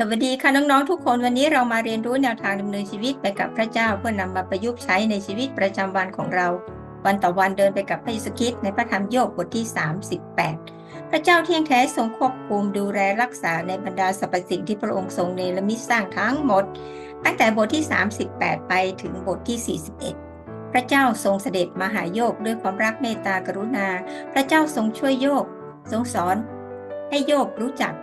สวัสดีค่ะน้องๆทุกคนวันนี้เรามาเรียนรู้แนวทางดำเนินชีวิตไปกับพระเจ้าเพื่อนำมาประยุกต์ใช้ในชีวิตประจำวันของเรา วันต่อวันเดินไปกับพระเยซูคริสต์ในพระธรรมโยบบทที่ 38 พระเจ้าเที่ยงแท้ทรงควบคุมดูแลรักษาในบรรดาสรรพสิ่งที่พระองค์ทรงเนรมิตสร้างทั้งหมด ตั้งแต่บทที่ 38 ไปถึงบทที่ 41พระเจ้าทรงเสด็จมาหาโยบด้วยความรักเมตตากรุณา พระเจ้าทรงช่วยโยบทรงสอน ให้โยบรู้จัก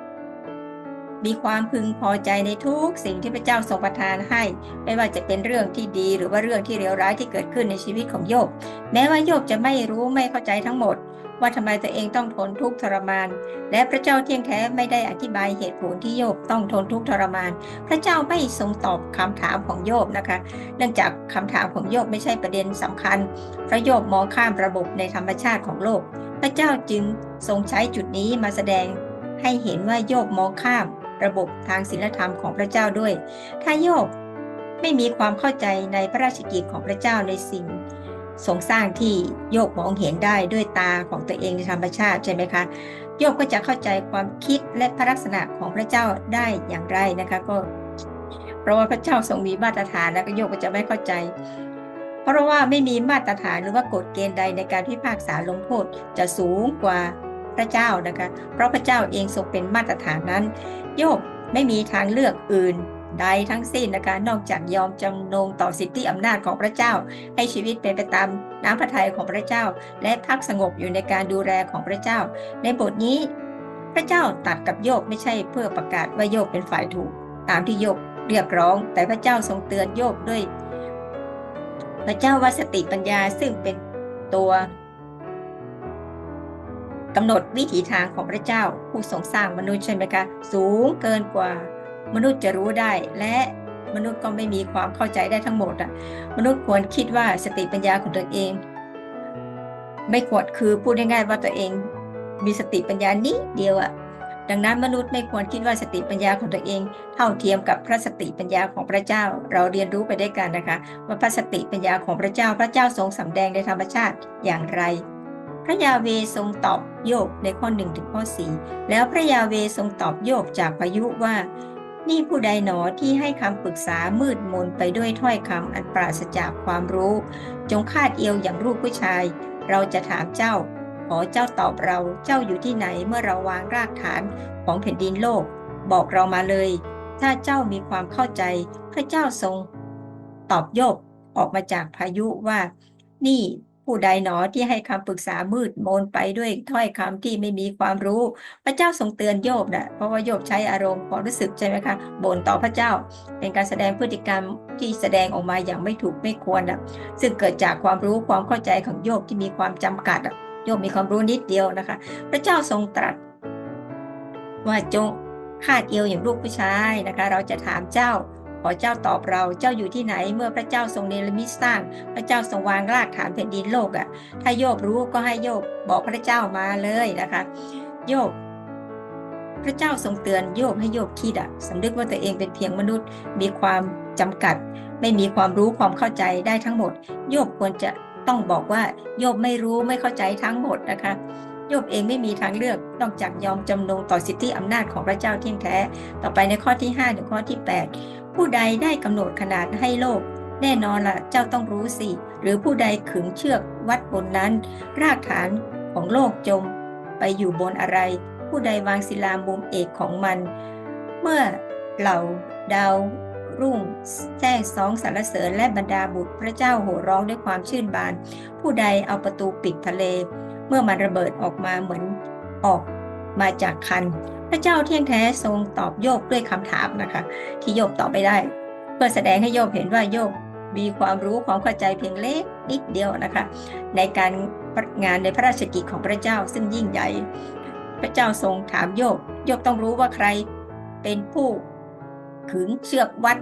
มีความพึงพอใจในทุกสิ่งที่พระเจ้าทรงประทานให้ ไม่ว่าจะเป็นเรื่องที่ดีหรือว่าเรื่องที่เลวร้ายที่เกิดขึ้นในชีวิตของโยบ แม้ว่าโยบจะไม่รู้ไม่เข้าใจทั้งหมด ว่าทำไมตัวเองต้องทนทุกข์ทรมาน และพระเจ้าเที่ยงแท้ไม่ได้อธิบายเหตุผลที่โยบต้องทนทุกข์ทรมาน พระเจ้าไม่ทรงตอบคำถามของโยบนะคะ เนื่องจากคำถามของโยบไม่ใช่ประเด็นสำคัญพระโยบมองข้ามระบบในธรรมชาติของโลก พระเจ้าจึงทรงใช้จุดนี้มาแสดงให้เห็นว่าโยบมองข้าม ระบบทางศีลธรรมของพระเจ้าด้วย ถ้าโยบไม่มีความเข้าใจในพระราชกิจของพระเจ้าในสิ่งทรงสร้างที่โยบมองเห็นได้ด้วยตาของตัวเองในธรรมชาติใช่ไหมคะโยบก็จะเข้าใจความคิดและพระลักษณะของพระเจ้าได้อย่างไรนะคะก็ เพราะว่าพระเจ้าทรงมีมาตรฐานแล้วก็โยบก็จะไม่เข้าใจ เพราะว่าไม่มีมาตรฐานหรือว่ากฎเกณฑ์ใดในการพิพากษาลงโทษจะสูงกว่า พระเจ้านะคะ เพราะพระเจ้าเองทรงเป็นมาตรฐานนั้น โยบไม่มีทางเลือกอื่นใดทั้งสิ้นนะคะ นอกจากยอมจำนงต่อสิทธิอำนาจของพระเจ้า ให้ชีวิตเป็นไปตามน้ำพระทัยของพระเจ้า และพักสงบอยู่ในการดูแลของพระเจ้า ในบทนี้พระเจ้าตัดกับโยบไม่ใช่เพื่อประกาศว่าโยบเป็นฝ่ายถูก ตามที่โยบเรียกร้อง แต่พระเจ้าทรงเตือนโยบด้วย พระเจ้าว่าสติปัญญาซึ่งเป็นตัว กำหนดวิถีทางของพระเจ้า ผู้ทรงสร้างมนุษย์ใช่ไหมคะ สูงเกินกว่ามนุษย์จะรู้ได้และมนุษย์ก็ไม่มีความเข้าใจได้ทั้งหมดอะมนุษย์ควรคิดว่าสติปัญญาของตัวเอง ไม่ควรคือพูดง่ายๆว่าตัวเอง มีสติปัญญานิดเดียวอะดังนั้นมนุษย์ไม่ควรคิดว่าสติปัญญาของตัวเอง เท่าเทียมกับพระสติปัญญาของพระเจ้า เราเรียนรู้ไปด้วยกันนะคะ ว่าพระสติปัญญาของพระเจ้าพระเจ้าทรงสำแดงในธรรมชาติอย่างไร พระยาเวทรงตอบโยบในข้อหนึ่งถึงข้อสี่แล้วพระยาเวทรงตอบโยบจากพายุว่า นี่ผู้ใดหนอที่ให้คำปรึกษามืดมนไปด้วยถ้อยคำอันปราศจากความรู้ จงคาดเอวอย่างรูปผู้ชาย เราจะถามเจ้า ขอเจ้าตอบเราเจ้าอยู่ที่ไหนเมื่อเราวางรากฐานของแผ่นดินโลก บอกเรามาเลย ถ้าเจ้ามีความเข้าใจ พระเจ้าทรง ตอบโยบออกมาจากพายุว่า นี่ ผู้ใดหนอที่ให้คำปรึกษามืดมนไปด้วยถ้อยคำที่ไม่มีความรู้ พระเจ้าทรงเตือนโยบนะเพราะว่าโยบใช้อารมณ์ความรู้สึกใช่ไหมคะบ่นต่อพระเจ้า เป็นการแสดงพฤติกรรมที่แสดงออกมาอย่างไม่ถูกไม่ควรนะซึ่งเกิดจากความรู้ความเข้าใจของโยบที่มีความจำกัดอะโยบมีความรู้นิดเดียวนะคะ พระเจ้าทรงตรัสว่าจงคาดเอวอย่างลูกผู้ชายนะคะ เราจะถามเจ้า อเจ้าตอบเรา เจ้าอยู่ที่ไหน เมื่อพระเจ้าทรงเนรมิตสร้าง พระเจ้าทรงวางรากฐานแผ่นดินโลกอะ่ะ ถ้าโยบรู้ก็ให้โยบบอกพระเจ้ามาเลยนะคะ โยบพระเจ้าทรงเตือนโยบให้โยบคิดอะสำนึกว่าตัวเองเป็นเพียงมนุษย์ มีความจำกัด ไม่มีความรู้ความเข้าใจได้ทั้งหมด โยบควรจะต้องบอกว่าโยบไม่รู้ไม่เข้าใจทั้งหมดนะคะโยบเองไม่มีทางเลือกนอกจากยอมจำนงต่อสิทธิอำนาจของพระเจ้าเที่ยงแท้ ต่อไปในข้อที่ 5 ถึงข้อที่ 8 ผู้ใดได้กำหนดขนาดให้โลก แน่นอนละ่ะ เจ้าต้องรู้สิ หรือผู้ใดขึงเชือกวัดบนนั้น รากฐานของโลกจม ไปอยู่บนอะไร ผู้ใดวางศิลามุมเอกของมัน เมื่อเหล่าดาวรุ่งแจ้งสองสรรเสริญและบรรดาบุตรพระเจ้าโห่ร้องด้วยความชื่นบาน ผู้ใดเอาประตูปิดทะเล เมื่อมันระเบิดออกมาเหมือนออก มาจากคัน พระเจ้าเที่ยงแท้ทรงตอบโยบด้วยคำถามนะคะ ที่โยบตอบไม่ได้ เพื่อแสดงให้โยบเห็นว่าโยบมีความรู้ความเข้าใจเพียงเล็กนิดเดียวนะคะ ในการงานในพระราชกิจของพระเจ้าซึ่งยิ่งใหญ่ พระเจ้าทรงถามโยบโยบต้องรู้ว่าใครเป็นผู้ขึงเชือกวัด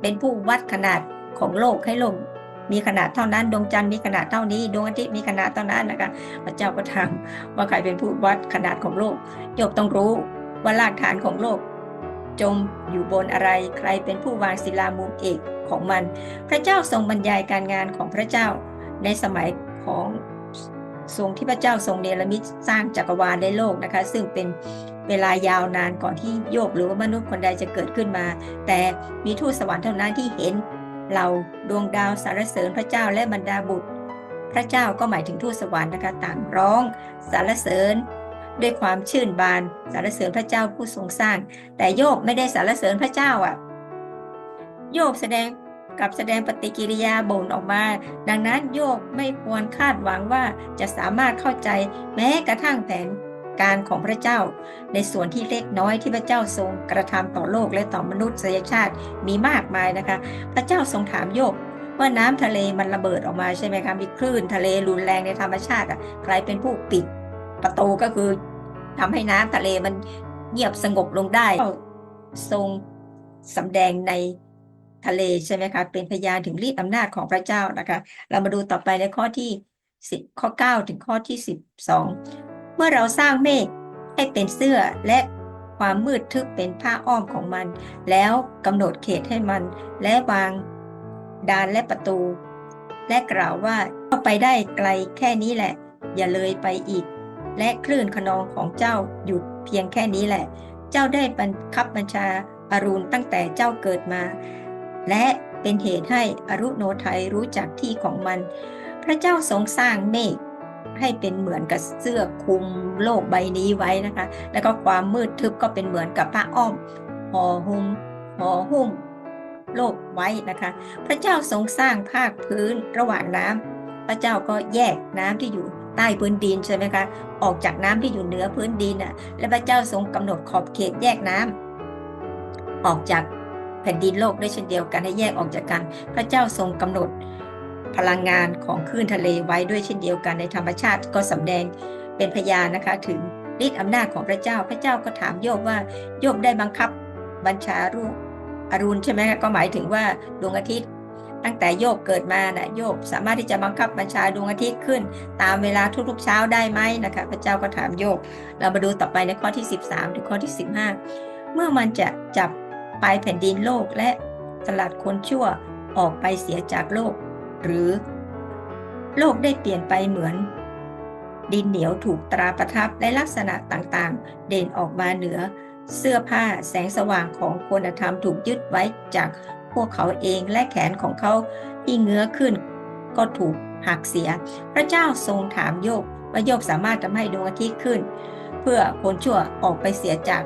เป็นผู้วัดขนาดของโลกให้โลก มีขนาดเท่านั้นดวงจันทร์มีขนาดเท่านี้ดวงอาทิตย์มีขนาดเท่านั้นนะคะพระเจ้าก็ถามว่าใครเป็นผู้วัดขนาดของโลกโยบต้องรู้ว่ารากฐานของโลก จมอยู่บนอะไรใครเป็นผู้วางศิลามุมเอกของมัน พระเจ้าทรงบรรยายการงานของพระเจ้าในสมัยของทรงที่พระเจ้าทรงเนรมิตสร้างจักรวาลในโลกนะคะ ซึ่งเป็นเวลายาวนานก่อนที่โยบหรือว่ามนุษย์คนใดจะเกิดขึ้นมา แต่มีทูตสวรรค์เท่านั้นที่เห็น เราดวงดาวสรรเสริญพระเจ้าและบรรดาบุตร พระเจ้าก็หมายถึงทูตสวรรค์นะคะต่างร้องสรรเสริญ ด้วยความชื่นบานสรรเสริญพระเจ้าผู้ทรงสร้าง แต่โยบไม่ได้สรรเสริญพระเจ้าอะ โยบแสดงกับแสดงปฏิกิริยาบ่นออกมา ดังนั้นโยบไม่ควรคาดหวังว่าจะสามารถเข้าใจแม้กระทั่งแผน การของพระเจ้า ในส่วนที่เล็กน้อยที่พระเจ้าทรงกระทำต่อโลกและต่อมนุษยชาติมีมากมายนะคะ พระเจ้าทรงถามโยบว่าน้ำทะเลมันระเบิดออกมาใช่ไหมคะมีคลื่นทะเลรุนแรงในธรรมชาติอะใครเป็นผู้ปิดประตูก็คือทำให้น้ำทะเลมันเงียบสงบลงได้ทรงสำแดงในทะเลใช่ไหมคะเป็นพยานถึงฤทธิอำนาจของพระเจ้านะคะ เรามาดูต่อไปในข้อที่สิบข้อเก้าถึงข้อที่สิบสอง เมื่อเราสร้างเมฆให้เป็นเสื้อและความมืดทึบเป็นผ้าอ้อมของมัน แล้วกำหนดเขตให้มัน และวางดานและประตู และกล่าวว่าเข้าไปได้ไกลแค่นี้แหละ อย่าเลยไปอีก และคลื่นขนองของเจ้าหยุดเพียงแค่นี้แหละ เจ้าได้บังคับบัญชาอารุณตั้งแต่เจ้าเกิดมา และเป็นเหตุให้อรุโนไทยรู้จักที่ของมัน พระเจ้าทรงสร้างเมฆ ให้เป็นเหมือนกับเสื้อคลุมโลกใบนี้ไว้นะคะ แล้วก็ความมืดทึบก็เป็นเหมือนกับผ้าอ้อมห่อหุ้มห่อหุ้ม โลกไว้นะคะ พระเจ้าทรงสร้างภาคพื้นระหว่างน้ำพระเจ้าก็แยกน้ำที่อยู่ใต้พื้นดินใช่ไหมคะออกจากน้ำที่อยู่เหนือพื้นดินน่ะและพระเจ้าทรงกำหนดขอบเขตแยกน้ำออกจากแผ่นดินโลกด้วยเช่นเดียวกันให้แยกออกจากกัน พระเจ้าทรงกำหนด พลังงานของคลื่นทะเลไว้ด้วยเช่นเดียวกันในธรรมชาติก็สำแดงเป็นพยานนะคะถึงฤทธิ์อำนาจของพระเจ้าพระเจ้าก็ถามโยบว่าโยบได้บังคับบัญชารูปอรุณใช่ไหมคะก็หมายถึงว่าดวงอาทิตย์ ตั้งแต่โยบเกิดมานะ่ะโยบสามารถที่จะบังคับบัญชาดวงอาทิตย์ขึ้น ตามเวลาทุกๆเช้าได้ไหมนะคะ พระเจ้าก็ถามโยบเรามาดูต่อไปในข้อที่ 13 ถึงข้อที่ 15 เมื่อมันจะจับปลายแผ่นดินโลกและสลัดคนชั่วออกไปเสียจากโลก หรือ โลกได้เปลี่ยนไปเหมือน ดินเหนียวถูกตราประทับและลักษณะต่างๆ เด่นออกมาเหนือ เสื้อผ้าแสงสว่างของคุณธรรมถูกยึดไว้จากพวกเขาเองและแขนของเขาที่เงื้อขึ้น ก็ถูกหักเสีย พระเจ้าทรงถามโยบว่าโยบสามารถทำให้ดวงอาทิตย์ขึ้น เพื่อคนชั่วออกไปเสียจาก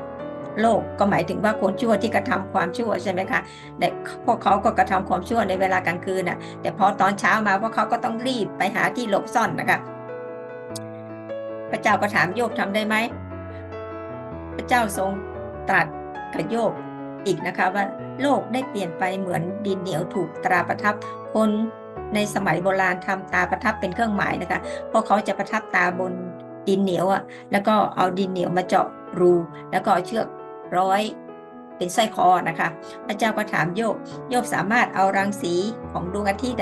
โลกก็หมายถึงว่าคนชั่วที่กระทำความชั่วใช่ไหมคะแต่พวกเขาก็กระทำความชั่วในเวลากลางคืนน่ะ แต่พอตอนเช้ามาพวกเขาก็ต้องรีบไปหาที่หลบซ่อนนะคะพระเจ้าก็ถามโยบทำได้ไหมพระเจ้าทรงตรัสกับโยบอีกนะคะว่าโลกได้เปลี่ยนไปเหมือนดินเหนียวถูกตราประทับคนในสมัยโบราณทำตาประทับเป็นเครื่องหมายนะคะพราะเขาจะประทับตาบนดินเหนียวอะแล้วก็เอาดินเหนียวมาเจาะรู แล้วก็เอาเชือก ร้อยเป็นสร้อยคอนะคะ พระเจ้าก็ถามโยบโยบสามารถเอารังสีของดวงอาทิตย์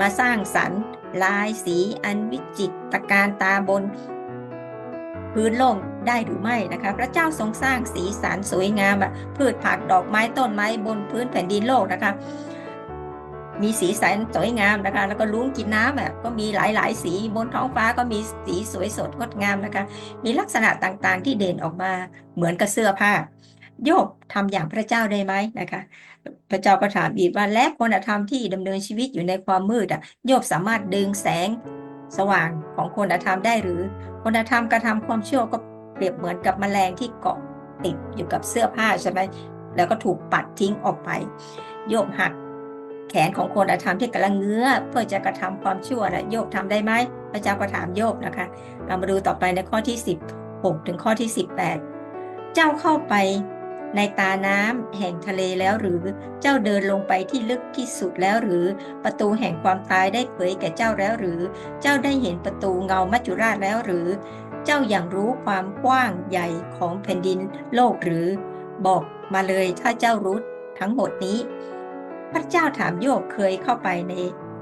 มาสร้างสรรค์ลายสีอันวิจิตรการตาบน พื้นโลกได้หรือไม่นะคะ พระเจ้าทรงสร้างสีสันสวยงามพืชผักดอกไม้ต้นไม้บนพื้นแผ่นดินโลกนะคะ มีสีสันสวยงามนะคะ แล้วก็ลุ้งกินน้ำอะก็มีหลายๆ สีบนท้องฟ้าก็มีสีสวยสดงดงามนะคะ มีลักษณะต่างๆ ที่เด่นออกมาเหมือนกับเสื้อผ้า โยบทำอย่างพระเจ้าได้ไหมนะคะ พระเจ้าก็ถามอีกว่าและคนธรรมที่ดำเนินชีวิตอยู่ในความมืดอะโยบสามารถดึงแสงสว่างของคนธรรมได้หรือ คนธรรมกระทำความชั่วก็เปรียบเหมือนกับแมลงที่เกาะติดอยู่กับเสื้อผ้าใช่ไหมแล้วก็ถูกปัดทิ้งออกไป โยบหัก แขนของคนธรรมที่กำลังเงื้อ เพื่อจะกระทำความชั่วนะโยบทำได้ไหมพระเจ้าก็ถามโยบนะคะ เรามาดูต่อไปในข้อที่ 16 ถึงข้อที่ 18 เจ้าเข้าไปในตาน้ำแห่งทะเลแล้วหรือเจ้าเดินลงไปที่ลึกที่สุดแล้วหรือประตูแห่งความตายได้เผยแก่เจ้าแล้วหรือ เจ้าได้เห็นประตูเงามัจจุราชแล้วหรือ เจ้าอย่างรู้ความกว้างใหญ่ของแผ่นดินโลกหรือ บอกมาเลยถ้าเจ้ารู้ทั้งหมดนี้ พระเจ้าถามโยบเคยเข้าไปใน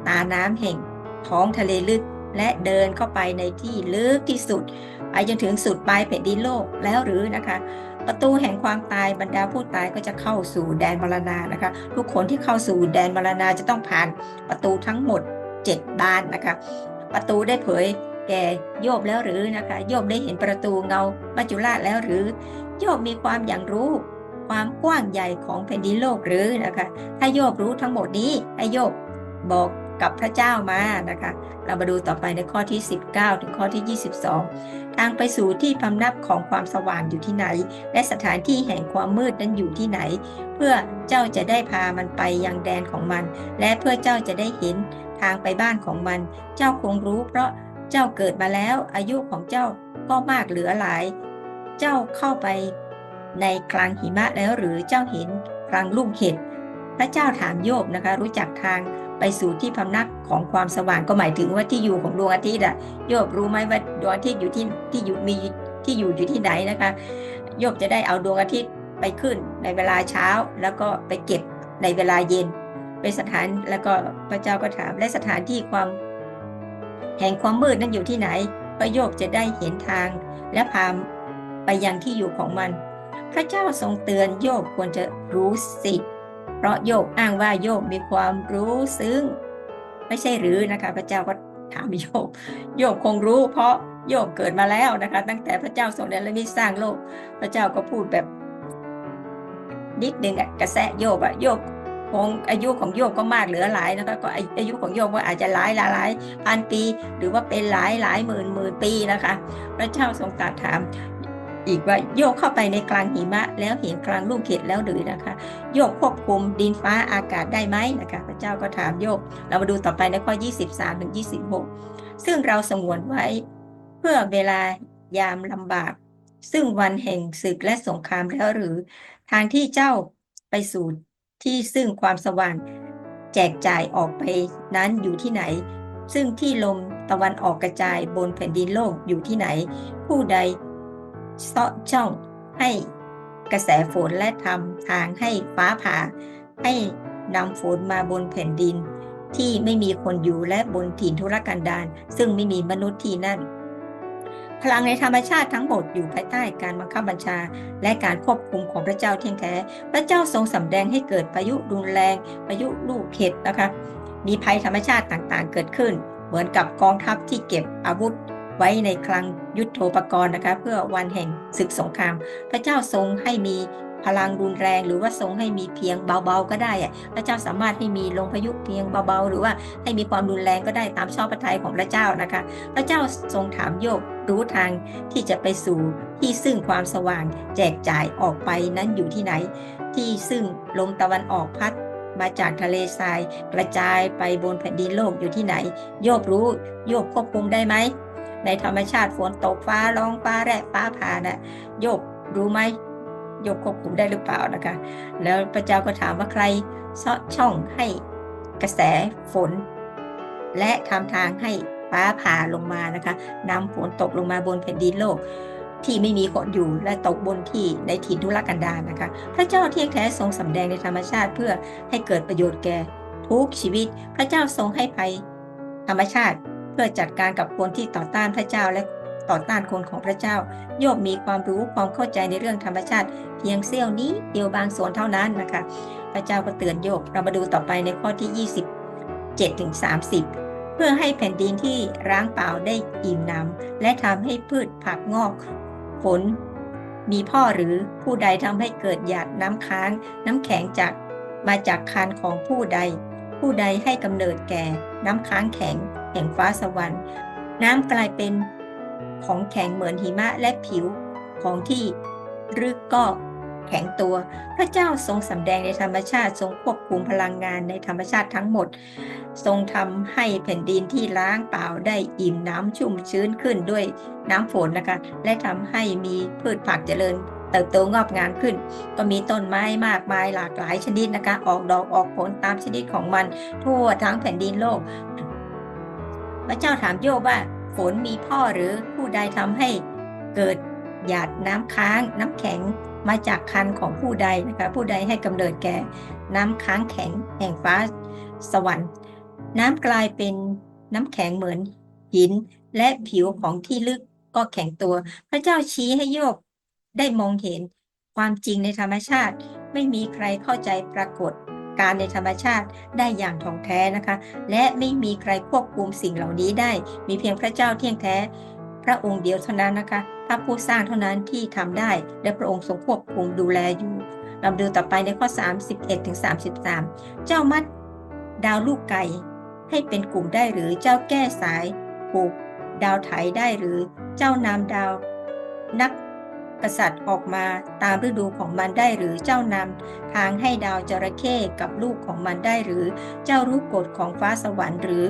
ตาน้ำแห่งท้องทะเลลึกและเดินเข้าไปในที่ลึกที่สุดไปจนถึงสุดปลายแผ่นดินโลกแล้วหรือนะคะ ประตูแห่งความตายบรรดาผู้ตายก็จะเข้าสู่แดนมรณานะคะ ทุกคนที่เข้าสู่แดนมรณาจะต้องผ่านประตูทั้งหมด7บานนะคะ ประตูได้เผยแก่โยบแล้วหรือนะคะ โยบได้เห็นประตูเงามัจจุราชแล้วหรือ โยบมีความอย่างรู้ ความกว้างใหญ่ของแผ่นดินโลกหรือนะคะถ้าโยบรู้ทั้งหมดนี้ให้โยบบอกกับพระเจ้ามานะคะ เรามาดูต่อไปในข้อที่ 19 ถึงข้อที่ 22 ทางไปสู่ที่พำนักของความสว่างอยู่ที่ไหน และสถานที่แห่งความมืดนั้นอยู่ที่ไหน เพื่อเจ้าจะได้พามันไปยังแดนของมัน และเพื่อเจ้าจะได้เห็นทางไปบ้านของมัน เจ้าคงรู้ เพราะเจ้าเกิดมาแล้วอายุของเจ้าก็มากเหลือหลาย เจ้าเข้าไป ในกลางหิมะแล้วหรือเจ้าเห็นกลางลุ่มเห็ดพระเจ้าถามโยบนะคะ รู้จักทางไปสู่ที่พำนักของความสว่างก็หมายถึงว่าที่อยู่ของดวงอาทิตย์อะโยบรู้ไหมว่าดวงอาทิตย์อยู่ที่ที่อยู่มีที่อยู่อยู่ที่ไหนนะคะโยบจะได้เอาดวงอาทิตย์ไปขึ้นในเวลาเช้าแล้วก็ไปเก็บในเวลาเย็นเป็นสถานแล้วก็พระเจ้าก็ถามและสถานที่ความ แห่งความมืดนั้นอยู่ที่ไหนก็โยบจะได้เห็นทางและพาไปยังที่อยู่ของมัน พระเจ้าทรงเตือนโยบควรจะรู้สิเพราะโยบอ้างว่าโยบมีความรู้ซึ้งไม่ใช่หรือนะคะพระเจ้าก็ถามโยบโยบคงรู้ เพราะโยบเกิดมาแล้วนะคะ ตั้งแต่พระเจ้าทรงเนรมิตสร้างโลก พระเจ้าก็พูดแบบนิดนึงอะกระแสโยบอะโยบคงอายุของโยบก็มากเหลือหลายนะคะก็อาอายุของโยบก็อาจจะหลายหลายหลายพันปี หรือว่าเป็นหลายหลายหมื่นหมื่นปีนะคะ พระเจ้าทรงตรัสถาม อีกว่าโยกเข้าไปในกลางหิมะ แล้วเห็นกลางลูกเห็ดแล้วหรือนะคะ โยกควบคุมดินฟ้าอากาศได้ไหมนะคะ พระเจ้าก็ถามโยก เรามาดูต่อไปในข้อ 23ถึง26 ซึ่งเราสงวนไว้เพื่อเวลายามลำบาก ซึ่งวันแห่งศึกและสงครามแล้วหรือ ทางที่เจ้าไปสู่ที่ซึ่งความสว่างแจกจ่ายออกไปนั้นอยู่ที่ไหน ซึ่งที่ลมตะวันออกกระจายบนแผ่นดินโลกอยู่ที่ไหน ผู้ใด เซาะช่องให้กระแสฝนและทำทางให้ฟ้าผ่า ให้นำฝนมาบนแผ่นดิน ที่ไม่มีคนอยู่และบนถิ่นทุรกันดารซึ่งไม่มีมนุษย์ที่นั่น พลังในธรรมชาติทั้งหมดอยู่ภายใต้การบังคับบัญชา และการควบคุมของพระเจ้าเที่ยงแท้ พระเจ้าทรงสำแดงให้เกิดพายุรุนแรงพายุลูกเห็บนะคะ มีภัยธรรมชาติต่างๆ เกิดขึ้น เหมือนกับกองทัพที่เก็บอาวุธ ไว้ในคลังยุทโธปกรณ์นะคะเพื่อวันแห่งศึกสงคราม พระเจ้าทรงให้มีพลังรุนแรงหรือว่าทรงให้มีเพียงเบาๆก็ได้อะพระเจ้าสามารถให้มีลมพายุเพียงเบาๆ หรือว่าให้มีความรุนแรงก็ได้ตามชอบพระทัยของพระเจ้านะคะ พระเจ้าทรงถามโยบรู้ทางที่จะไปสู่ที่ซึ่งความสว่างแจกจ่ายออกไปนั้นอยู่ที่ไหน ที่ซึ่งลมตะวันออกพัดมาจากทะเลทรายกระจายไปบนแผ่นดินโลกอยู่ที่ไหน โยบรู้โยบควบคุมได้ไหม ในธรรมชาติฝนตกฟ้าร้องฟ้าแรดฟ้าผ่านะ่ะโยบรู้ไหมโยบควบคุมได้หรือเปล่านะคะ แล้วพระเจ้าก็ถามว่าใครซาะช่องให้กระแสฝน และทำทางให้ฟ้าผ่าลงมานะคะนำฝนตกลงมาบนแผ่นดินโลกที่ไม่มีคนอยู่และตกบนที่ในถิ่นทุรกันดารนะคะ พระเจ้าเที่ยงแท้ทรงสำแดงในธรรมชาติเพื่อให้เกิดประโยชน์แก่ทุกชีวิต พระเจ้าทรงให้ภัยธรรมชาติ เพื่อจัดการกับคนที่ต่อต้านพระเจ้าและต่อต้านคนของพระเจ้า โยบมีความรู้ความเข้าใจในเรื่องธรรมชาติ เพียงเสี้ยวนี้เดียวบางส่วนเท่านั้นนะคะ พระเจ้าก็เตือนโยบเรามาดูต่อไปในข้อที่ 27ถึง30 เพื่อให้แผ่นดินที่ร้างเปล่าได้อิ่มน้ำและทำให้พืชผักงอกผลมีพ่อหรือผู้ใดทำให้เกิดหยาดน้ำค้าง น้ำแข็งจากมาจากคานของผู้ใด ผู้ใดให้กำเนิดแก่น้ำค้างแข็ง แห่งฟ้าสวรรค์ น้ำกลายเป็นของแข็งเหมือนหิมะและผิวของที่รึกก็แข็งตัว พระเจ้าทรงสำแดงในธรรมชาติทรงควบคุมพลังงานในธรรมชาติทั้งหมด ทรงทำให้แผ่นดินที่ล้างเปล่าได้อิ่มน้ำชุ่มชื้นขึ้นด้วยน้ำฝนนะคะ และทำให้มีพืชผักเจริญเติบโตงอกงามขึ้น ก็มีต้นไม้มากมายหลากหลายชนิดนะคะ ออกดอกออกผลตามชนิดของมัน ทั่วทั้งแผ่นดินโลก พระเจ้าถามโยบว่าฝนมีพ่อหรือผู้ใดทำให้เกิดหยาดน้ำค้างน้ำแข็งมาจากคันของผู้ใดนะคะผู้ใดให้กำเนิดแก่น้ำค้างแข็งแห่งฟ้าสวรรค์ น้ำกลายเป็นน้ำแข็งเหมือนหินและผิวของที่ลึกก็แข็งตัว พระเจ้าชี้ให้โยบได้มองเห็นความจริงในธรรมชาติ ไม่มีใครเข้าใจปรากฏ การในธรรมชาติได้อย่างถ่องแท้นะคะ และไม่มีใครควบคุมสิ่งเหล่านี้ได้ มีเพียงพระเจ้าเที่ยงแท้ พระองค์เดียวเท่านั้นนะคะพระผู้สร้างเท่านั้นที่ทำได้ และพระองค์ทรงควบคุมดูแลอยู่เราดูต่อไปในข้อ 31ถึง33 เจ้ามัดดาวลูกไก่ให้เป็นกลุ่มได้หรือเจ้าแก้สายผูกดาวไถได้หรือเจ้านำดาว นัก กษัตริย์ออกมาตามฤดูของมันได้หรือเจ้านำทางให้ดาวจระเข้กับลูกของมันได้หรือ เจ้ารู้กฎของฟ้าสวรรค์หรือ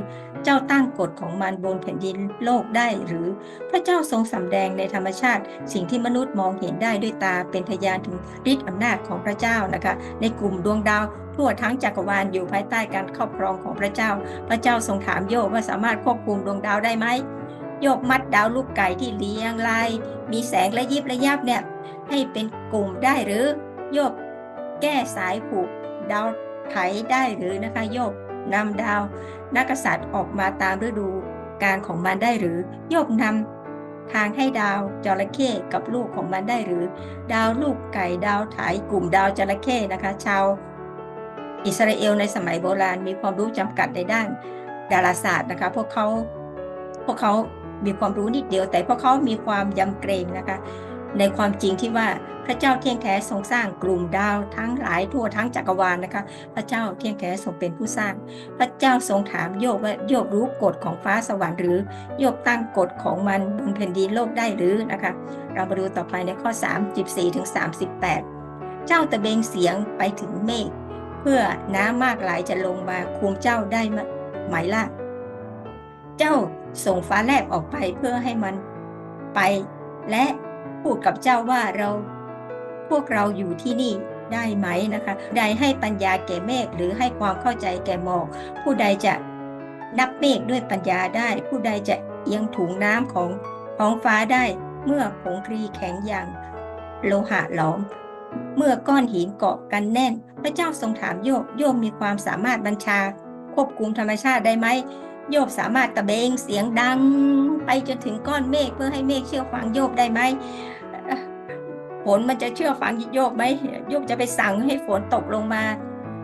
เจ้าตั้งกฎของมันบนแผ่นดินโลกได้หรือ พระเจ้าทรงสำแดงในธรรมชาติ สิ่งที่มนุษย์มองเห็นได้ด้วยตาเป็นพยานถึงฤทธิ์อำนาจของพระเจ้านะคะ ในกลุ่มดวงดาวทั่วทั้งจักรวาลอยู่ภายใต้การครอบครองของพระเจ้า พระเจ้าทรงถามโยบว่าสามารถควบคุมดวงดาวได้ไหม โยบมัดดาวลูกไก่ที่เลี้ยงลาย มีแสงและยิบและยับเนี่ยให้เป็นกลุ่มได้หรือโยบแก้สายผูกดาวไถได้หรือนะคะโยบนำดาวนักษัตริย์ออกมาตามฤดูการของมันได้หรือโยบนำทางให้ดาวจระเข้กับลูกของมันได้หรือ ดาวลูกไก่ดาวไถกลุ่มดาวจระเข้นะคะชาวอิสราเอลในสมัยโบราณมีความรู้จำกัดในด้านดาราศาสตร์นะคะ พวกเขาพวกเขา มีความรู้นิดเดียว แต่พวกเขามีความยำเกรงนะคะ ในความจริงที่ว่าพระเจ้าเที่ยงแท้ทรงสร้างกลุ่มดาวทั้งหลายทั่วทั้งจักรวาลนะคะ พระเจ้าเที่ยงแท้ทรงเป็นผู้สร้าง พระเจ้าทรงถามโยบว่าโยบรู้กฎของฟ้าสวรรค์หรือโยบตั้งกฎของมันบนแผ่นดินโลกได้หรือนะคะ เรามาดูต่อไปในข้อ 34ถึง38 เจ้าตะเบงเสียงไปถึงเมฆเพื่อน้ำมากหลายจะลงมาคุมเจ้าได้ไหมล่ะ เจ้า ส่งฟ้าแลบออกไปเพื่อให้มันไป และพูดกับเจ้าว่าเราพวกเราอยู่ที่นี่ได้ไหมนะคะ ใดให้ปัญญาแก่เมฆหรือให้ความเข้าใจแก่หมอก ผู้ใดจะนับเมฆด้วยปัญญาได้ ผู้ใดจะเอียงถุงน้ำของท้องฟ้าได้ เมื่อผงคลีแข็งอย่างโลหะหลอม เมื่อก้อนหินเกาะกันแน่น พระเจ้าทรงถามโยบโยบมีความสามารถบัญชา ควบคุมธรรมชาติได้ไหม โยบสามารถตะเบงเสียงดังไปจนถึงก้อนเมฆเพื่อให้เมฆเชื่อฟังโยบได้ไหมฝนมันจะเชื่อฟังโยบไหมโยบจะไปสั่งให้ฝนตกลงมา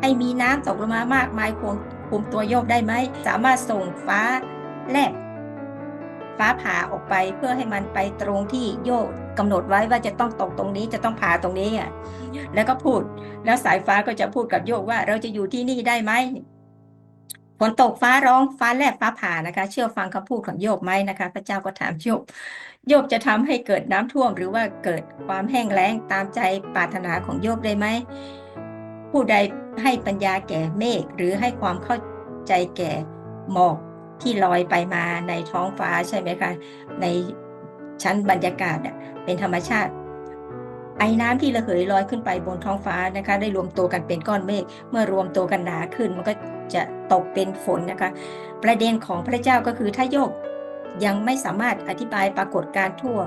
ให้มีน้ำตกลงมามากมายคุมคุมตัวโยบได้ไหม สามารถส่งฟ้าแลบฟ้าผ่าออกไปเพื่อให้มันไปตรงที่โยบกำหนดไว้ว่าจะต้องตกตรงนี้จะต้องผ่าตรงนี้อะแล้วก็พูดแล้วสายฟ้าก็จะพูดกับโยบว่าเราจะอยู่ที่นี่ได้ไหม ฝนตกฟ้าร้องฟ้าแลบฟ้าผ่านะคะ เชื่อฟังคำพูดของโยบไหมนะคะ พระเจ้าก็ถามโยบโยบจะทำให้เกิดน้ำท่วม หรือว่าเกิดความแห้งแล้งตามใจปรารถนาของโยบได้ไหมผู้ใดให้ปัญญาแก่เมฆหรือให้ความเข้าใจแก่หมอกที่ลอยไปมาในท้องฟ้าใช่ไหมคะในชั้นบรรยากาศเป็นธรรมชาติ ไอ้น้ำที่ระเหยลอยขึ้นไปบนท้องฟ้านะคะ ได้รวมตัวกันเป็นก้อนเมฆเมื่อรวมตัวกันหนาขึ้น มันก็จะตกเป็นฝนนะคะ ประเด็นของพระเจ้าก็คือถ้าโยกยังไม่สามารถอธิบายปรากฏการณ์ทั่ว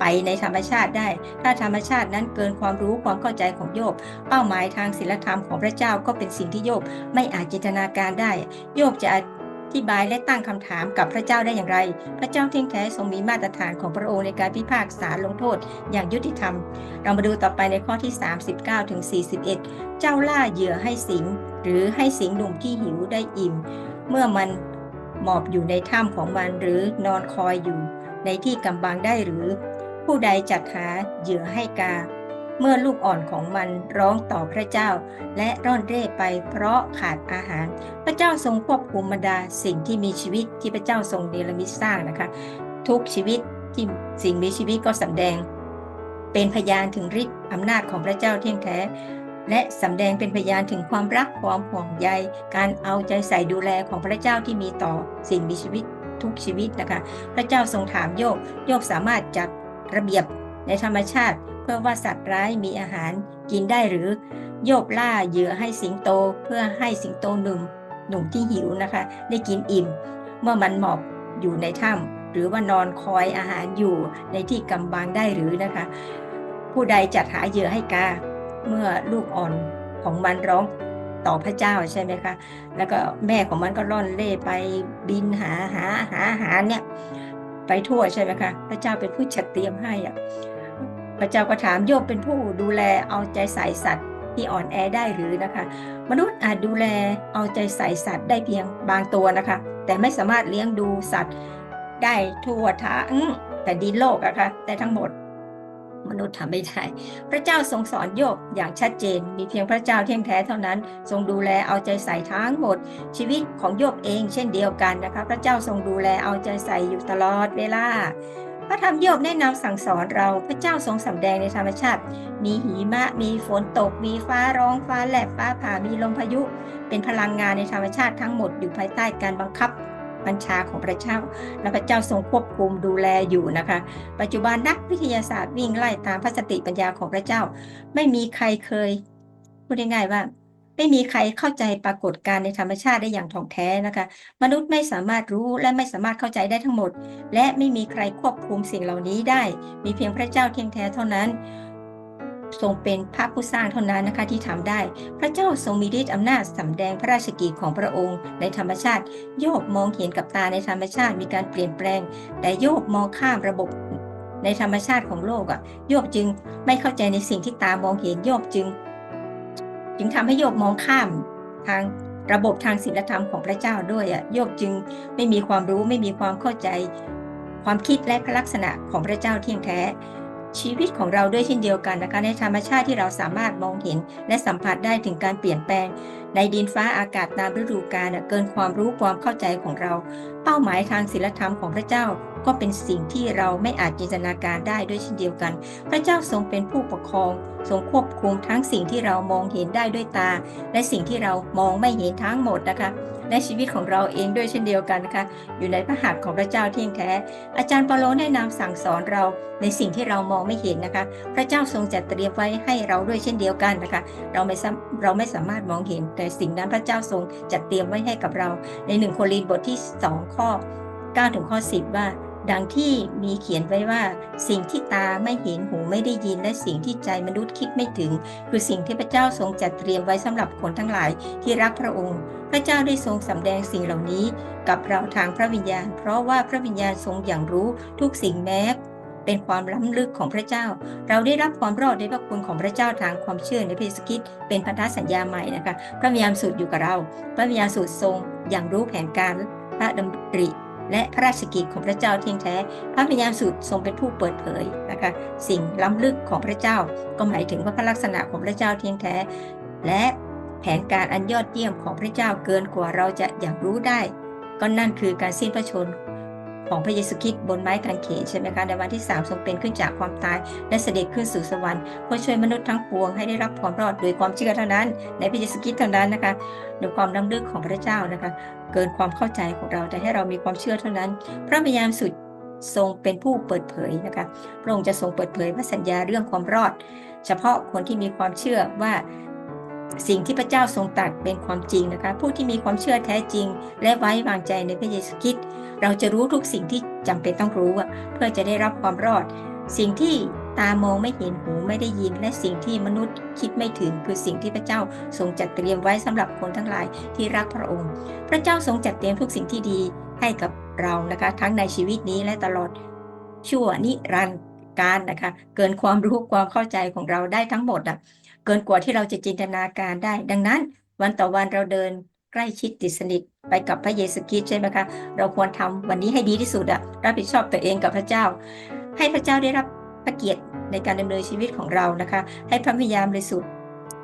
ไปในธรรมชาติได้ ถ้าธรรมชาตินั้นเกินความรู้ความเข้าใจของโยบ เป้าหมายทางศีลธรรมของพระเจ้าก็เป็นสิ่งที่โยบไม่อาจจินตนาการได้ โยบจะ ธิบายและตั้งคำถามกับพระเจ้าได้อย่างไร พระเจ้าเที่ยงแท้ทรงมีมาตรฐานของพระองค์ในการพิพากษาลงโทษอย่างยุติธรรม เรามาดูต่อไปในข้อที่ 39ถึง41 เจ้าล่าเหยื่อให้สิง หรือให้สิงหนุ่มที่หิวได้อิ่ม เมื่อมันหมอบอยู่ในถ้ำของมันหรือนอนคอยอยู่ ในที่กำบังได้หรือ ผู้ใดจัดหาเหยื่อให้กา เมื่อลูกอ่อนของมันร้องต่อพระเจ้า และร่อนเร่ไปเพราะขาดอาหาร พระเจ้าทรงควบคุมบรรดาสิ่งที่มีชีวิตที่พระเจ้าทรงเนรมิตสร้างนะคะ ทุกชีวิตที่สิ่งมีชีวิตก็สำแดง เป็นพยานถึงฤทธิ์อำนาจของพระเจ้าเที่ยงแท้ และสำแดงเป็นพยานถึงความรักความห่วงใย การเอาใจใส่ดูแลของพระเจ้าที่มีต่อสิ่งมีชีวิตทุกชีวิตนะคะ พระเจ้าทรงถามโยบ โยบสามารถจัดระเบียบในธรรมชาติ เพื่อว่าสัตว์ร้ายมีอาหารกินได้หรือ โยบล่าเหยื่อให้สิงโตเพื่อให้สิงโตหนุ่มหนุ่มที่หิวนะคะ ได้กินอิ่ม เมื่อมันหมอบอยู่ในถ้ำหรือว่านอนคอยอาหารอยู่ในที่กำบังได้หรือนะคะ ผู้ใดจัดหาเหยื่อให้กา เมื่อลูกอ่อนของมันร้องต่อพระเจ้าใช่ไหมคะ แล้วก็แม่ของมันก็ร่อนเล่ไปบินหาหาหาอาหารเนี่ยไปทั่วใช่ไหมคะ พระเจ้าเป็นผู้จัดเตรียมให้อะ พระเจ้าก็ถามโยบเป็นผู้ดูแลเอาใจใส่สัตว์ที่อ่อนแอได้หรือนะคะ มนุษย์อาจดูแลเอาใจใส่สัตว์ได้เพียงบางตัวนะคะ แต่ไม่สามารถเลี้ยงดูสัตว์ได้ทั่วทั้งแต่ดินโลกอะคะ่ะแต่ทั้งหมดมนุษย์ทำไม่ได้ พระเจ้าทรงสอนโยบอย่างชัดเจน มีเพียงพระเจ้าเที่ยงแท้เท่านั้น ทรงดูแลเอาใจใส่ทั้งหมด ชีวิตของโยบเองเช่นเดียวกันนะคะ พระเจ้าทรงดูแลเอาใจใส่อยู่ตลอดเวลา พระธรรมโยบแนะนำสั่งสอนเราพระเจ้าทรงสำแดงในธรรมชาติ มีหิมะ มีฝนตก มีฟ้าร้องฟ้าแลบฟ้าผ่ามีลมพายุ เป็นพลังงานในธรรมชาติทั้งหมดอยู่ภายใต้การบังคับบัญชาของพระเจ้า และพระเจ้าทรงควบคุมดูแลอยู่นะคะ ปัจจุบันนักวิทยาศาสตร์วิ่งไล่ตามพระสติปัญญาของพระเจ้า ไม่มีใครเคยพูดง่ายๆว่า ไม่มีใครเข้าใจปรากฏการณ์ในธรรมชาติได้อย่างถ่องแท้นะคะ มนุษย์ไม่สามารถรู้และไม่สามารถเข้าใจได้ทั้งหมด และไม่มีใครควบคุมสิ่งเหล่านี้ได้ มีเพียงพระเจ้าเทียงแท้เท่านั้น ทรงเป็นพระผู้สร้างเท่านั้นนะคะที่ทำได้ พระเจ้าทรงมีฤทธิ์อำนาจสำแดงพระราชกิจของพระองค์ ในธรรมชาติ โยบมองเห็นกับตาในธรรมชาติมีการเปลี่ยนแปลง แต่โยบมองข้ามระบบในธรรมชาติของโลกอะโยบจึงไม่เข้าใจในสิ่งที่ตามองเห็นโยบจึง จึงทำให้โยบมองข้ามทางระบบทางศีลธรรมของพระเจ้าด้วยอะโยบจึงไม่มีความรู้ไม่มีความเข้าใจ ความคิดและพระลักษณะของพระเจ้าเที่ยงแท้ ชีวิตของเราด้วยเช่นเดียวกันนะคะในธรรมชาติที่เราสามารถมองเห็นและสัมผัสได้ถึงการเปลี่ยนแปลง ในดินฟ้าอากาศตามฤดูกาลเกินความรู้ความเข้าใจของเรา เป้าหมายทางศีลธรรมของพระเจ้าก็เป็นสิ่งที่เราไม่อาจจินตนาการได้ด้วยเช่นเดียวกัน พระเจ้าทรงเป็นผู้ปกครอง ทรงควบคุมทั้งสิ่งที่เรามองเห็นได้ด้วยตา และสิ่งที่เรามองไม่เห็นทั้งหมดนะคะและชีวิตของเราเองด้วยเช่นเดียวกันนะคะอยู่ในพระหัตถ์ของพระเจ้าเที่ยงแท้ อาจารย์เปาโลแนะนำสั่งสอนเราในสิ่งที่เรามองไม่เห็นนะคะ พระเจ้าทรงจัดเตรียมไว้ให้เราด้วยเช่นเดียวกันนะคะ เราไม่เราไม่สามารถมองเห็นแต่สิ่งนั้นพระเจ้าทรงจัดเตรียมไว้ให้กับเรา ในหนึ่งโครินธ์บทที่2ข้อ9ถึงข้อ10 ว่า ดังที่มีเขียนไว้ว่า สิ่งที่ตาไม่เห็นหูไม่ได้ยินและสิ่งที่ใจมนุษย์คิดไม่ถึง คือสิ่งที่พระเจ้าทรงจัดเตรียมไว้สำหรับคนทั้งหลายที่รักพระองค์ พระเจ้าได้ทรงสำแดงสิ่งเหล่านี้ กับเราทางพระวิญญาณ เพราะว่าพระวิญญาณทรงอย่างรู้ทุกสิ่งแม้ เป็นความล้ำลึกของพระเจ้า เราได้รับความรอดในพระคุณของพระเจ้าทางความเชื่อในพระเยซูคริสต์เป็นพันธสัญญาใหม่นะคะพระวิญญาณสูตรอยู่กับเรา พระวิญญาณสูตรทรงอย่างรู้แผนการพระดำริและพระราชกิจของพระเจ้าเที่ยงแท้ พระวิญญาณสูตรทรงเป็นผู้เปิดเผยนะคะ สิ่งล้ำลึกของพระเจ้าก็หมายถึงว่าพระลักษณะของพระเจ้าเที่ยงแท้ และแผนการอันยอดเยี่ยมของพระเจ้าเกินกว่าเราจะอยากรู้ได้ ก็นั่นคือการสิ้นพระชนม์ ของพระเยซูคริสต์บนไม้กางเขนใช่ไหมคะในวันที่3ทรงเป็นขึ้นจากความตาย และเสด็จขึ้นสู่สวรรค์เพื่อช่วยมนุษย์ทั้งปวงให้ได้รับความรอดโดยความเชื่อเท่านั้น ในพระเยซูคริสต์เท่านั้นนะคะโดยความล้ำลึกของพระเจ้านะคะ เกินความเข้าใจของเราแต่ให้เรามีความเชื่อเท่านั้น พระวิญญาณสุดทรงเป็นผู้เปิดเผยนะคะพระองค์จะทรงเปิดเผยพระสัญญาเรื่องความรอด เฉพาะคนที่มีความเชื่อว่า สิ่งที่พระเจ้าทรงตรัสเป็นความจริงนะคะ ผู้ที่มีความเชื่อแท้จริง และไว้วางใจในพระเยซูคริสต์เราจะรู้ทุกสิ่งที่จำเป็นต้องรู้เพื่อจะได้รับความรอด สิ่งที่ตามองไม่เห็นหูไม่ได้ยิน และสิ่งที่มนุษย์คิดไม่ถึงคือสิ่งที่พระเจ้าทรงจัดเตรียมไว้สำหรับคนทั้งหลายที่รักพระองค์ พระเจ้าทรงจัดเตรียมทุกสิ่งที่ดีให้กับเรานะคะ ทั้งในชีวิตนี้และตลอดชั่วนิรันดร์การนะคะ เกินความรู้ความเข้าใจของเราได้ทั้งหมดอะ เกินกว่าที่เราจะจินตนาการได้ ดังนั้นวันต่อวันเราเดินใกล้ชิดติดสนิทไปกับพระเยซูคริสต์ใช่ไหมคะ เราควรทำวันนี้ให้ดีที่สุดอะรับผิดชอบตัวเองกับพระเจ้า ให้พระเจ้าได้รับพระเกียรติในการดำเนินชีวิตของเรานะคะ ให้พระวิญญาณบริสุทธิ์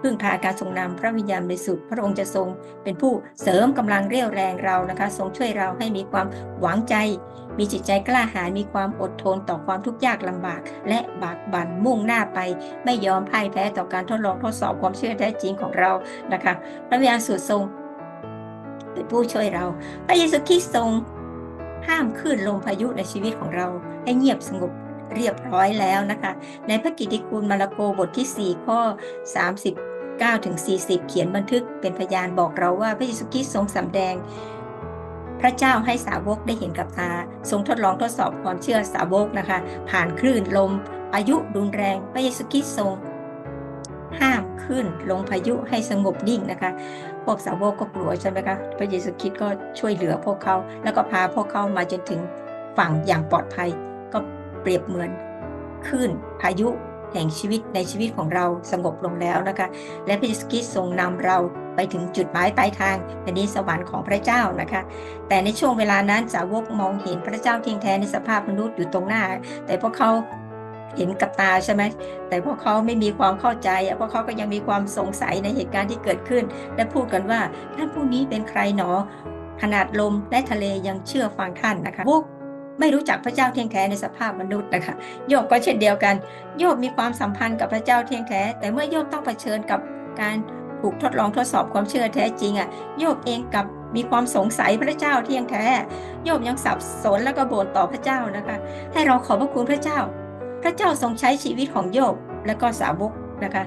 พึ่งพาการทรงนำพระวิญญาณบริสุทธิ์พระองค์จะทรงเป็นผู้เสริมกำลังเรี่ยวแรงเรานะคะ ทรงช่วยเราให้มีความหวังใจ มีจิตใจกล้าหาญมีความอดทนต่อความทุกข์ยากลำบาก และบากบั่นมุ่งหน้าไป ไม่ยอมพ่ายแพ้ต่อการทดลองทดสอบความเชื่อแท้จริงของเรานะคะ พระวิญญาณสุดทรง เป็นผู้ช่วยเรา พระเยซูคริสต์ทรงห้ามคลื่นลมพายุในชีวิตของเราให้เงียบสงบเรียบร้อยแล้วนะคะ ในพระกิตติคุณมาระโกบทที่ 4 ข้อ 39ถึง40 เขียนบันทึกเป็นพยานบอกเราว่าพระเยซูคริสต์ทรงสำแดง พระเจ้าให้สาวกได้เห็นกับตา ทรงทดลองทดสอบความเชื่อสาวกนะคะ ผ่านคลื่นลมพายุรุนแรง พระเยซูคริสต์ทรงห้ามขึ้นลงพายุให้สงบนิ่งนะคะ พวกสาวกก็กลัวใช่ไหมคะ พระเยซูคริสต์ก็ช่วยเหลือพวกเขา แล้วก็พาพวกเขามาจนถึงฝั่งอย่างปลอดภัย ก็เปรียบเหมือนคลื่นพายุ แห่งชีวิตในชีวิตของเราสงบลงแล้วนะคะ และพระเยซูคริสต์ทรงนำเราไปถึงจุดหมายปลายทางแผ่นดินสวรรค์ของพระเจ้านะคะ แต่ในช่วงเวลานั้นสาวกมองเห็นพระเจ้าเที่ยงแท้ในสภาพมนุษย์อยู่ตรงหน้า แต่พวกเขาเห็นกับตาใช่ไหม แต่พวกเขาไม่มีความเข้าใจอะพวกเขาก็ยังมีความสงสัยในเหตุการณ์ที่เกิดขึ้น และพูดกันว่าท่านผู้นี้เป็นใครหนอ ขนาดลมและทะเลยังเชื่อฟังท่านนะคะพวก ไม่รู้จักพระเจ้าเที่ยงแท้ในสภาพมนุษย์นะคะโยบก็เช่นเดียวกัน โยบมีความสัมพันธ์กับพระเจ้าเที่ยงแท้ แต่เมื่อโยบต้องเผชิญกับการถูกทดลองทดสอบความเชื่อแท้จริงอะโยบเองกับมีความสงสัยพระเจ้าเที่ยงแท้ โยบยังสับสนและก็บ่นต่อพระเจ้านะคะ ให้เราขอบพระคุณพระเจ้า พระเจ้าทรงใช้ชีวิตของโยบและก็สาวกนะคะ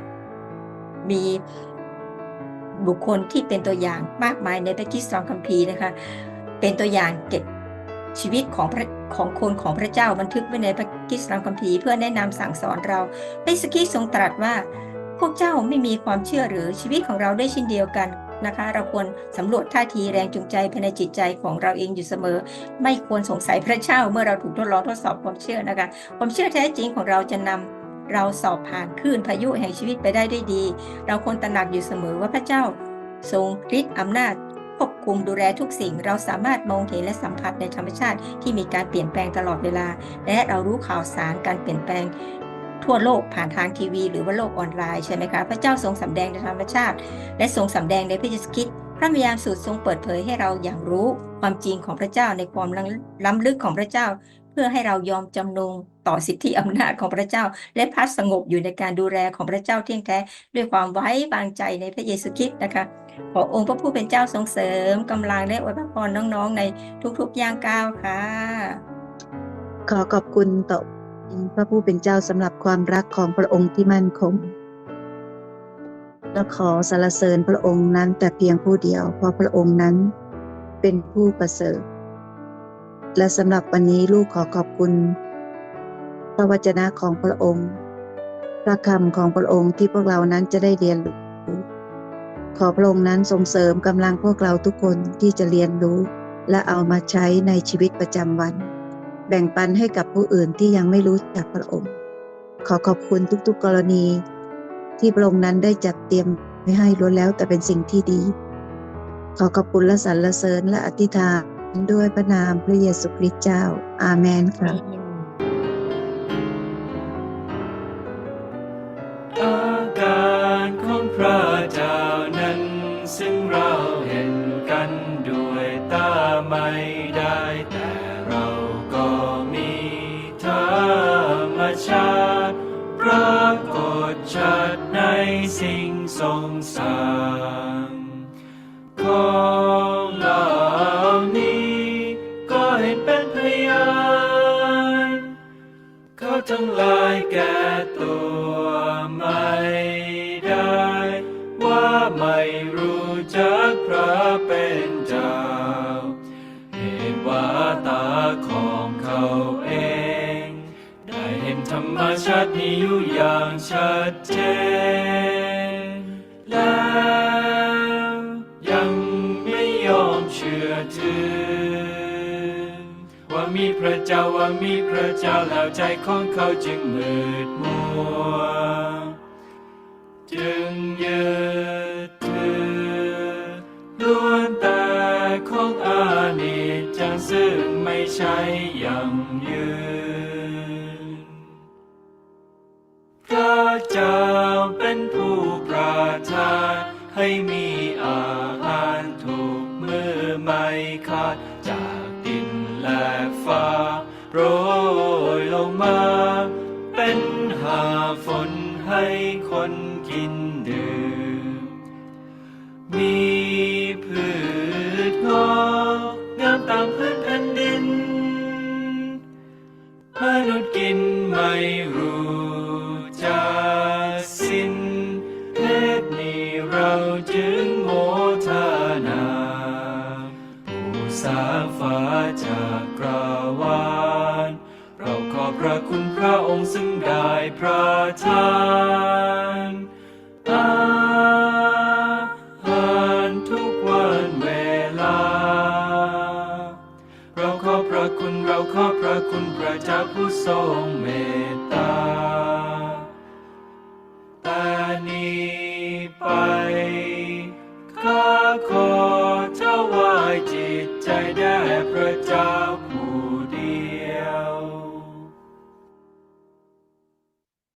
มีบุคคลที่เป็นตัวอย่างมากมายในพระคิดสองคัมภีร์นะคะ เป็นตัวอย่างเก็บชีวิตของพระ ของคนของพระเจ้าบันทึกไว้ในพระคิดสองคัมภีร์เพื่อแนะนำสั่งสอนเราพระสกิทรงตรัสว่า พวกเจ้าไม่มีความเชื่อหรือชีวิตของเราได้เช่นเดียวกันนะคะ เราควรสำรวจท่าทีแรงจูงใจภายในจิตใจของเราเองอยู่เสมอ ไม่ควรสงสัยพระเจ้าเมื่อเราถูกทดลองทดสอบความเชื่อนะคะ ความเชื่อแท้จริงของเราจะนำเราสอบผ่านคลื่นพายุแห่งชีวิตไปได้ด้วยดี เราควรตระหนักอยู่เสมอว่าพระเจ้าทรงฤทธิ์อำนาจ ควบคุมดูแลทุกสิ่ง เราสามารถมองเห็นและสัมผัสในธรรมชาติที่มีการเปลี่ยนแปลงตลอดเวลา และเรารู้ข่าวสารการเปลี่ยนแปลงทั่วโลกผ่านทางทีวี หรือว่าโลกออนไลน์ใช่ไหมคะพระเจ้าทรงสำแดงในธรรมชาติ และทรงสำแดงในพระเยซูคริสต์พระวิญญาณสูตรทรงเปิดเผยให้เราอย่างรู้ความจริงของพระเจ้าในความล้ำลึกของพระเจ้า เพื่อให้เรายอมจำนงต่อสิทธิอำนาจของพระเจ้า และพักสงบอยู่ในการดูแลของพระเจ้าเที่ยงแท้ด้วยความไว้วางใจในพระเยซูคริสต์นะคะ ขอองค์พระผู้เป็นเจ้าทรงเสริมกำลังและอวยพรน้องๆ ในทุกๆย่างก้าวค่ะ ขอขอบคุณต่อพระผู้เป็นเจ้าสำหรับความรักของพระองค์ที่มั่นคงและขอสรรเสริญพระองค์นั้นแต่เพียงผู้เดียว เพราะพระองค์นั้นเป็นผู้ประเสริฐ และสำหรับวันนี้ลูกขอขอบคุณ พระวจนะของพระองค์ พระคำของพระองค์ที่พวกเรานั้นจะได้เรียนรู้ ขอพระองค์นั้นส่งเสริมกำลังพวกเราทุกคนที่จะเรียนรู้ และเอามาใช้ในชีวิตประจำวัน แบ่งปันให้กับผู้อื่นที่ยังไม่รู้จักพระองค์ ขอขอบคุณทุกๆกรณี ที่พระองค์นั้นได้จัดเตรียมไว้ให้ล้วนแล้วแต่เป็นสิ่งที่ดี ขอขอบคุณและสรรเสริญและอธิษฐานด้วยพระนามพระเยซูคริสต์เจ้า อาเมนค่ะอ สิ่งสางของเหล่านี้ก็เห็นเป็นพยานเขาทั้งหลายแก่ตัวไม่ได้ ว่าไม่รู้จักพระเป็นเจ้า เหตุว่าตาของเขาเอง ได้เห็นธรรมชาตินี้อยู่อย่างชัดเจน จ้าว่ามีพระเจ้าแล้วใจของเขาจึงมืดมัว มีพืชงอกงามตามพื้นแผ่นดินมนุษย์กินไม่รู้จักสิ้นเหตุนี้เราจึงโมทนาผู้สร้างฟ้าจากกราวานเราขอบพระคุณพระองค์ซึ่งได้ประทาน คุณพระเจ้าผู้ทรงเมต